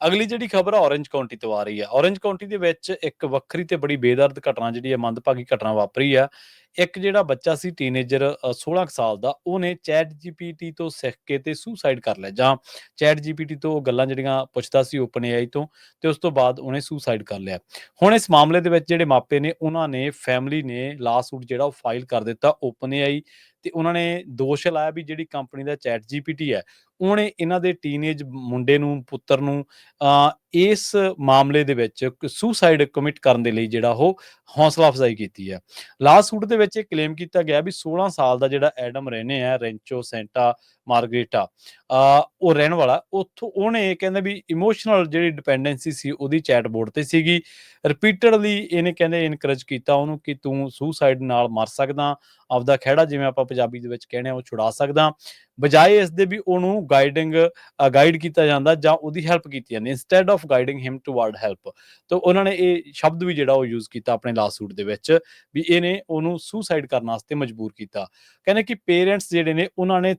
ਅਗਲੀ ਜਿਹੜੀ ਖਬਰ ਆ ਔਰੇਂਜ ਕਾਉਂਟੀ ਤੋਂ ਆ ਰਹੀ ਹੈ ਔਰੇਂਜ ਕਾਉਂਟੀ ਦੇ ਵਿੱਚ ਇੱਕ ਵੱਖਰੀ ਤੇ ਬੜੀ ਬੇਦਰਦ ਘਟਨਾ ਜਿਹੜੀ ਹੈ ਮੰਦਭਾਗੀ ਘਟਨਾ ਵਾਪਰੀ ਆ। ਇੱਕ ਜਿਹੜਾ ਬੱਚਾ ਸੀ ਟੀਨੇਜਰ 16 ਕੁ ਸਾਲ ਦਾ, ਉਹਨੇ ਚੈਟ ਜੀਪੀਟੀ ਤੋਂ ਸਿੱਖ ਕੇ ਤੇ ਸੁਸਾਈਡ ਕਰ ਲਿਆ। ਜਾਂ ਚੈਟ ਜੀਪੀਟੀ ਤੋਂ ਗੱਲਾਂ ਜਿਹੜੀਆਂ ਪੁੱਛਦਾ ਸੀ ਓਪਨ ਏਆਈ ਤੋਂ, ਤੇ ਉਸ ਤੋਂ ਬਾਅਦ ਉਹਨੇ ਸੁਸਾਈਡ ਕਰ ਲਿਆ। ਹੁਣ ਇਸ ਮਾਮਲੇ ਦੇ ਵਿੱਚ ਜਿਹੜੇ ਮਾਪੇ ਨੇ, ਉਹਨਾਂ ਨੇ ਫੈਮਿਲੀ ਨੇ ਲਾਸੂਟ ਜਿਹੜਾ ਉਹ ਫਾਈਲ ਕਰ ਦਿੱਤਾ ਓਪਨ ਏਆਈ ਤੇ ਉਹਨਾਂ ਨੇ ਦੋਸ਼ ਲਾਇਆ ਵੀ ਜਿਹੜੀ ਕੰਪਨੀ ਦਾ ਚੈਟ ਜੀਪੀਟੀ ਹੈ ਉਹਨੇ ਇਹਨਾਂ ਦੇ ਟੀਨੇਜ ਮੁੰਡੇ ਨੂੰ ਪੁੱਤਰ ਨੂੰ ਅ, ਇਸ ਮਾਮਲੇ ਦੇ ਵਿੱਚ ਸੁਸਾਈਡ ਕਮਿਟ ਕਰਨ ਦੇ ਲਈ ਜਿਹੜਾ ਉਹ ਹੌਸਲਾ ਅਫਜ਼ਾਈ ਕੀਤੀ ਹੈ। ਲਾਸਟ ਸੂਟ ਦੇ ਵਿੱਚ ਇਹ ਕਲੇਮ ਕੀਤਾ ਗਿਆ ਵੀ 16 ਸਾਲ ਦਾ ਜਿਹੜਾ ਐਡਮ ਰੇਨੇ ਆ ਰੈਂਚੋ ਸੈਂਟਾ ਮਾਰਗਰੀਟਾ ਅ, ਉਹ ਰਹਿਣ ਵਾਲਾ ਉੱਥੋਂ ਉਹਨੇ ਕਹਿੰਦਾ ਵੀ ਇਮੋਸ਼ਨਲ ਜਿਹੜੀ ਡਿਪੈਂਡੈਂਸੀ ਸੀ ਉਹਦੀ ਚੈਟ ਬੋਰਡ ਤੇ ਸੀਗੀ। ਰਿਪੀਟਡਲੀ ਇਹਨੇ ਕਹਿੰਦੇ ਇਨਕਰੇਜ ਕੀਤਾ ਉਹਨੂੰ ਕਿ ਤੂੰ ਸੁਸਾਈਡ ਨਾਲ ਮਰ ਸਕਦਾ ਆਪਦਾ ਖਹਿੜਾ ਜਿਵੇਂ ਆਪਾਂ ਪੰਜਾਬੀ ਦੇ ਵਿੱਚ ਕਹਿੰਦੇ ਆ ਉਹ ਛੁਡਾ ਸਕਦਾ। ਬਜਾਏ ਇਸ ਦੇ ਵੀ ਉਹਨੂੰ ਗਾਈਡਿੰਗ ਗਾਈਡ ਕੀਤਾ ਜਾਂਦਾ ਜਾਂ ਉਹਦੀ ਹੈਲਪ ਕੀਤੀ ਜਾਂਦੀ instead of guiding him toward help ਤਾਂ ਉਹਨਾਂ ਨੇ ਇਹ ਸ਼ਬਦ ਵੀ ਜਿਹੜਾ ਉਹ ਯੂਜ਼ ਕੀਤਾ ਆਪਣੇ ਲਾਸੂਟ ਦੇ ਵਿੱਚ ਵੀ ਇਹਨੇ ਉਹਨੂੰ ਸੁਸਾਈਡ ਕਰਨ ਵਾਸਤੇ ਮਜਬੂਰ ਕੀਤਾ। ਕਹਿੰਦੇ ਕਿ ਪੇਰੈਂਟਸ ਜਿਹੜੇ ਨੇ, ਉਹਨਾਂ ਨੇ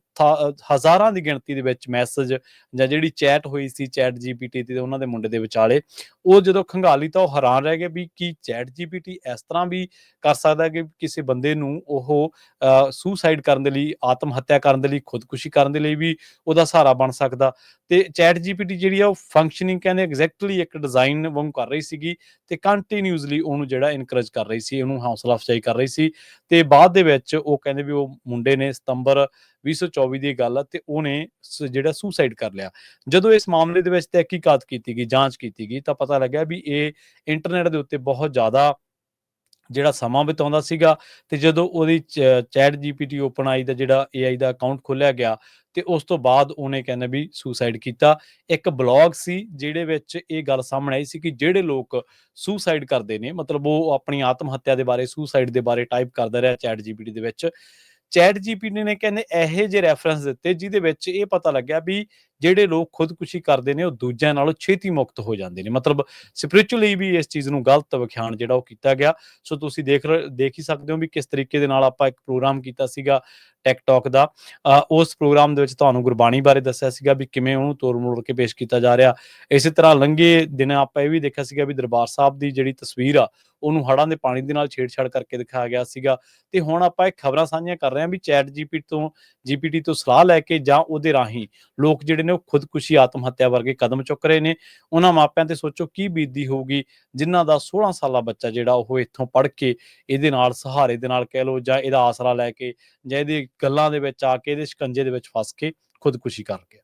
ਹਜ਼ਾਰਾਂ ਦੀ ਗਿਣਤੀ ਦੇ ਵਿੱਚ ਮੈਸੇਜ ਜਾਂ ਜਿਹੜੀ ਚੈਟ ਹੋਈ ਸੀ ਚੈਟ ਜੀਪੀਟੀ ਤੇ ਉਹਨਾਂ ਦੇ ਮੁੰਡੇ ਦੇ ਵਿਚਾਲੇ, ਉਹ ਜਦੋਂ ਖੰਗਾਲੀ ਤਾਂ ਉਹ ਹੈਰਾਨ ਰਹਿ ਗਏ ਵੀ ਕੀ ਚੈਟ ਜੀਪੀਟੀ ਇਸ ਤਰ੍ਹਾਂ ਵੀ ਕਰ ਸਕਦਾ ਕਿ ਕਿਸੇ ਬੰਦੇ ਨੂੰ ਉਹ ਸੁਸਾਈਡ ਕਰਨ ਦੇ ਲਈ ਆਤਮ ਹੱਤਿਆ ਕਰਨ ਦੇ ਲਈ ਖੁਦ ਖੁਦਕੁਸ਼ੀ ਕਰਨ ਦੇ ਲਈ ਵੀ ਉਹਦਾ ਸਹਾਰਾ ਬਣ ਸਕਦਾ। ਤੇ ਚੈਟ ਜੀਪੀਟੀ ਜਿਹੜੀ ਆ ਉਹ ਫੰਕਸ਼ਨਿੰਗ ਕਹਿੰਦੇ ਐਗਜ਼ੈਕਟਲੀ ਇੱਕ ਡਿਜ਼ਾਈਨ ਵਾਂਗ ਕਰ ਰਹੀ ਸੀਗੀ ਤੇ ਕੰਟੀਨਿਊਸਲੀ ਉਹਨੂੰ ਜਿਹੜਾ ਇਨਕਰੇਜ ਕਰ ਰਹੀ ਸੀ, ਉਹਨੂੰ ਹੌਸਲਾ ਅਫਜ਼ਾਈ ਕਰ ਰਹੀ ਸੀ ਤੇ ਬਾਅਦ ਦੇ ਵਿੱਚ ਉਹ ਕਹਿੰਦੇ ਵੀ ਉਹ ਮੁੰਡੇ ਨੇ ਸਤੰਬਰ 2024 ਦੀ ਗੱਲ ਆ ਤੇ ਉਹਨੇ ਜਿਹੜਾ ਸੁਸਾਈਡ ਕਰ ਲਿਆ। ਜਦੋਂ ਇਸ ਮਾਮਲੇ ਦੇ ਵਿੱਚ ਤਹਿਕੀਕਾਤ ਕੀਤੀ ਗਈ, ਜਾਂਚ ਕੀਤੀ ਗਈ ਤਾਂ ਪਤਾ ਲੱਗਿਆ ਵੀ ਇਹ ਇੰਟਰਨੈਟ ਦੇ ਉੱਤੇ ਬਹੁਤ ਜ਼ਿਆਦਾ ਜਿਹੜਾ ਸਮਾਂ ਬਿਤਾਉਂਦਾ ਸੀਗਾ ਤੇ ਜਦੋਂ ਉਹਦੀ ਚੈਟ ਜੀਪੀਟੀ ਓਪਨ ਆਈ ਦਾ ਜਿਹੜਾ ਏਆਈ ਦਾ ਅਕਾਊਂਟ ਖੋਲਿਆ ਗਿਆ ਤੇ ਉਸ ਤੋਂ ਬਾਅਦ ਉਹਨੇ ਕਹਿੰਦਾ ਵੀ ਸੁਸਾਈਡ ਕੀਤਾ। ਇੱਕ ਬਲੌਗ ਸੀ ਜਿਹੜੇ ਵਿੱਚ ਇਹ ਗੱਲ ਸਾਹਮਣੇ ਆਈ ਸੀ ਕਿ ਜਿਹੜੇ ਲੋਕ ਸੁਸਾਈਡ ਕਰਦੇ ਨੇ, ਮਤਲਬ ਉਹ ਆਪਣੀ ਆਤਮ ਹੱਤਿਆ ਦੇ ਬਾਰੇ, ਸੁਸਾਈਡ ਦੇ ਬਾਰੇ ਟਾਈਪ ਕਰਦਾ ਰਿਹਾ ਚੈਟ ਜੀਪੀਟੀ ਦੇ ਵਿੱਚ। ਚੈਟ ਜੀਪੀਟੀ ਨੇ ਕਹਿੰਦੇ ਇਹੋ ਜਿਹੇ ਰੈਫਰੈਂਸ ਦਿੱਤੇ ਜਿਹਦੇ ਵਿੱਚ ਇਹ ਪਤਾ ਲੱਗਿਆ ਵੀ ਜਿਹੜੇ ਲੋਕ ਖੁਦਕੁਸ਼ੀ ਕਰਦੇ ਨੇ, ਉਹ ਦੂਜਿਆਂ ਨਾਲੋਂ ਛੇਤੀ ਮੁਕਤ ਹੋ ਜਾਂਦੇ ਨੇ। ਮਤਲਬ ਸਪਿਰਚੁਅਲੀ ਵੀ ਇਸ ਚੀਜ਼ ਨੂੰ ਗਲਤ ਵਿਖਿਆਨ ਜਿਹੜਾ ਉਹ ਕੀਤਾ ਗਿਆ। ਸੋ ਤੁਸੀਂ ਦੇਖ ਰ- ਦੇਖ ਹੀ ਸਕਦੇ ਹੋ ਵੀ ਕਿਸ ਤਰੀਕੇ ਦੇ ਨਾਲ ਆਪਾਂ ਇੱਕ ਪ੍ਰੋਗਰਾਮ ਕੀਤਾ ਸੀਗਾ ਟੈਕਟਾਕ ਦਾ। ਉਸ ਪ੍ਰੋਗਰਾਮ ਦੇ ਵਿੱਚ ਤੁਹਾਨੂੰ ਗੁਰਬਾਣੀ ਬਾਰੇ ਦੱਸਿਆ ਸੀਗਾ ਵੀ ਕਿਵੇਂ ਉਹਨੂੰ ਤੋੜ ਮੋੜ ਕੇ ਪੇਸ਼ ਕੀਤਾ ਜਾ ਰਿਹਾ। ਇਸੇ ਤਰ੍ਹਾਂ ਲੰਘੇ ਦਿਨ ਆਪਾਂ ਇਹ ਵੀ ਦੇਖਿਆ ਸੀਗਾ ਵੀ ਦਰਬਾਰ ਸਾਹਿਬ ਦੀ ਜਿਹੜੀ ਤਸਵੀਰ ਆ, ਉਹਨੂੰ ਹੜਾਂ ਦੇ ਪਾਣੀ ਦੇ ਨਾਲ ਛੇੜਛਾੜ ਕਰਕੇ ਦਿਖਾਇਆ ਗਿਆ ਸੀਗਾ। ਤੇ ਹੁਣ ਆਪਾਂ ਇਹ ਖਬਰਾਂ ਸਾਂਝੀਆਂ ਕਰ ਰਹੇ ਹਾਂ ਵੀ ਚੈਟ ਜੀਪੀਟੀ ਤੋਂ ਜੀਪੀਟੀ ਤੋਂ ਸਲਾਹ ਲੈ ਕੇ ਜਾਂ ਉਹਦੇ ਰਾਹੀਂ ਲੋਕ ਜਿਹੜੇ ਨੇ, ਉਹ ਖੁਦਕੁਸ਼ੀ ਆਤਮ ਹੱਤਿਆ ਵਰਗੇ ਕਦਮ ਚੁੱਕ ਰਹੇ ਨੇ। ਉਹਨਾਂ ਮਾਪਿਆਂ ਤੇ ਸੋਚੋ ਕੀ ਬੀਤਦੀ ਹੋਊਗੀ, ਜਿਨ੍ਹਾਂ ਦਾ 16 ਸਾਲਾ ਬੱਚਾ ਜਿਹੜਾ ਉਹ ਇੱਥੋਂ ਪੜ੍ਹ ਕੇ ਇਹਦੇ ਨਾਲ, ਸਹਾਰੇ ਦੇ ਨਾਲ ਕਹਿ ਲਓ ਜਾਂ ਇਹਦਾ ਆਸਰਾ ਲੈ ਕੇ ਜਾਂ ਇਹਦੀ ਗੱਲਾਂ ਦੇ ਵਿੱਚ ਆ ਕੇ, ਇਹਦੇ ਸ਼ਿਕੰਜੇ ਦੇ ਵਿੱਚ ਫਸ ਕੇ ਖੁਦਕੁਸ਼ੀ ਕਰ ਗਿਆ।